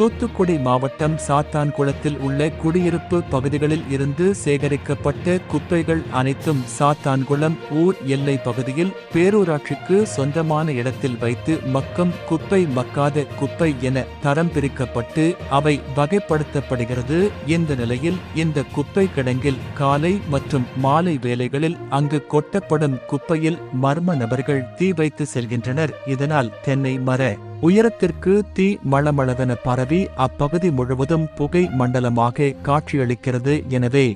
தூத்துக்குடி மாவட்டம் சாத்தான்குளத்தில் உள்ள குடியிருப்பு பகுதிகளில் இருந்து சேகரிக்கப்பட்ட குப்பைகள் அனைத்தும் சாத்தான்குளம் ஊர் எல்லை பகுதியில் பேரூராட்சிக்கு சொந்தமான இடத்தில் வைத்து மக்கும் குப்பை மக்காத குப்பை என தரம் பிரிக்கப்பட்டு அவை வகைப்படுத்தப்படுகிறது. இந்த நிலையில் இந்த குப்பை கிடங்கில் காலை மற்றும் மாலை வேளைகளில் அங்கு கொட்டப்படும் குப்பையில் மர்ம நபர்கள் தீ வைத்து செல்கின்றனர். இதனால் தென்னை மர உயரத்திற்கு தீ மளமளவென பரவி அப்பகுதி முழுவதும் புகை மண்டலமாக காட்சியளிக்கிறது எனவே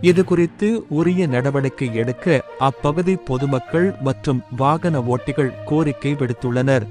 இது குறித்து உரிய நடவடிக்கை எடுக்க அப்பகுதி பொதுமக்கள் மற்றும் வாகன ஓட்டிகள் கோரிக்கை விடுத்துள்ளனர்.